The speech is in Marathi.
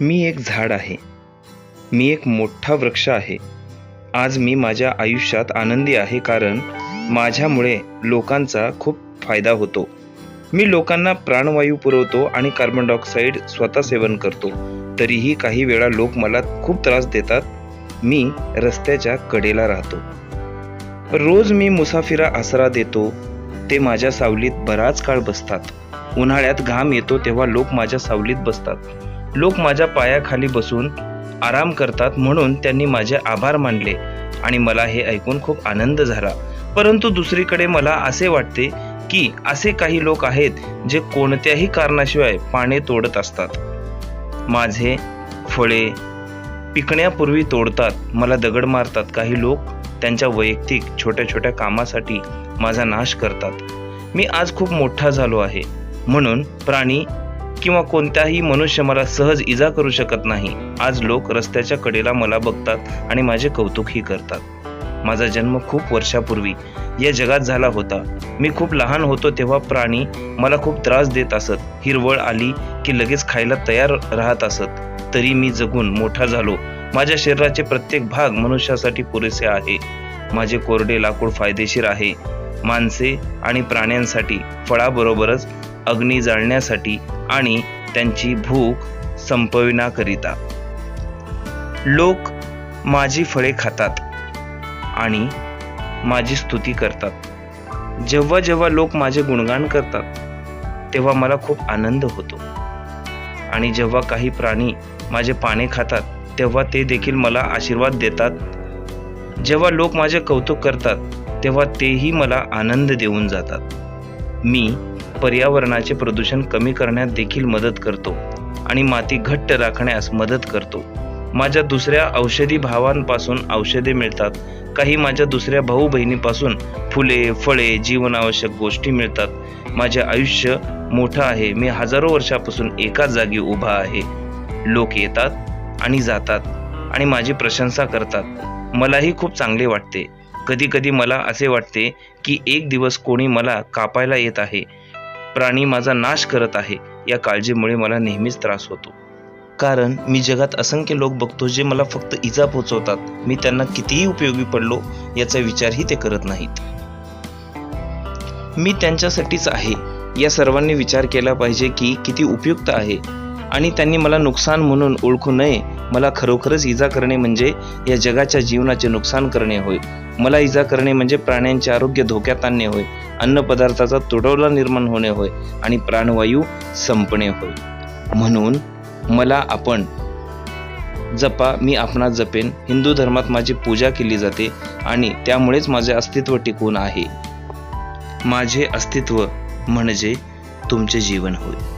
मी एक झाड आहे. मी एक मोठा वृक्ष आहे. आज मी माझ्या आयुष्यात आनंदी आहे कारण माझ्यामुळे लोकांचा खूप फायदा होतो. मी लोकांना प्राणवायू पुरवतो आणि कार्बन डायऑक्साईड स्वतः सेवन करतो. तरीही काही वेळा लोक मला खूप त्रास देतात. मी रस्त्याच्या कडेला राहतो. रोज मी मुसाफिरा आसरा देतो. ते माझ्या सावलीत बराच काळ बसतात. उन्हाळ्यात घाम येतो तेव्हा लोक माझ्या सावलीत बसतात. लोक माझ्या पायाखाली बसून आराम करतात म्हणून त्यांनी माझे आभार मानले आणि मला हे ऐकून खूप आनंद झाला. परंतु दुसरीकडे मला असे वाटते की असे काही लोक आहेत जे कोणत्याही कारणाशिवाय पाने तोडत असतात. माझे फळे पिकण्यापूर्वी तोडतात मला दगड मारतात. काही लोक त्यांच्या वैयक्तिक छोट्या छोट्या कामासाठी माझा नाश करतात. मी आज खूप मोठा झालो आहे. म्हणून प्राणी किंवा कोणताही मनुष्य मला सहज इजा करू शकत नाही. आज लोक रस्त्याच्या कडेला मला बघतात आणि माझे कौतुकही करतात. माझा जन्म खूप वर्षापूर्वी या जगात झाला होता. मी खूप लहान होतो तेव्हा प्राणी मला खूप त्रास देत असत. हिरवळ आली की लगेच खायला तयार राहत असत. तरी मी जगून मोठा झालो. माझ्या शरीराचे प्रत्येक भाग मनुष्यासाठी पुरेसे आहे. माझे कोरडे लाकूड फायदेशीर आहे. माणसे आणि प्राण्यांसाठी फळाबरोबरच अग्नी जाळण्यासाठी आणि त्यांची भूक संपविण्याकरिता लोक माझी फळे खातात आणि माझी स्तुती करतात. जेव्हा जेव्हा लोक माझे गुणगान करतात तेव्हा मला खूप आनंद होतो. आणि जेव्हा काही प्राणी माझे पाने खातात तेव्हा ते देखील मला आशीर्वाद देतात. जेव्हा लोक माझे कौतुक करतात तेव्हा तेही मला आनंद देऊन जातात. मी पर्यावरणाचे प्रदूषण कमी करण्यात देखील मदत करतो आणि माती घट्ट राखण्यास मदत करतो. माझ्या दुसऱ्या औषधी भावांपासून औषधे मिळतात. काही माझ्या दुसऱ्या भाऊ बहिणीपासून फुले फळे जीवनावश्यक गोष्टी मिळतात. माझे आयुष्य मोठं आहे. मी हजारो वर्षापासून एकाच जागी उभा आहे. लोक येतात आणि जातात आणि माझी प्रशंसा करतात. मलाही खूप चांगले वाटते. कधी कधी मला असे वाटते की एक दिवस कोणी मला कापायला येत आहे. प्राणी माझा नाश करत आहे. या काळजीमुळे मला नेहमीच त्रास होतो. कारण मी जगात असंख्य लोक बघतो जे मला फक्त इजा पोचवतात. मी त्यांना कितीही उपयोगी पडलो याचा विचारही ते करत नाहीत. मी त्यांच्यासाठीच आहे. या सर्वांनी विचार केला पाहिजे की किती उपयुक्त आहे. आणि त्यांनी मला नुकसान म्हणून ओळखू नये. मला खरोखरच इजा करणे म्हणजे या जगाच्या जीवनाचे नुकसान करणे होय. मला इजा करणे म्हणजे प्राण्यांचे आरोग्य धोक्यात आणणे होय. अन्नपदार्थाचा तुडवला निर्माण होणे होय आणि प्राणवायू संपणे होय. म्हणून मला आपण जपा मी आपणा जपेन. हिंदू धर्मात माझी पूजा केली जाते आणि त्यामुळेच माझे अस्तित्व टिकून आहे. माझे अस्तित्व म्हणजे तुमचे जीवन होय.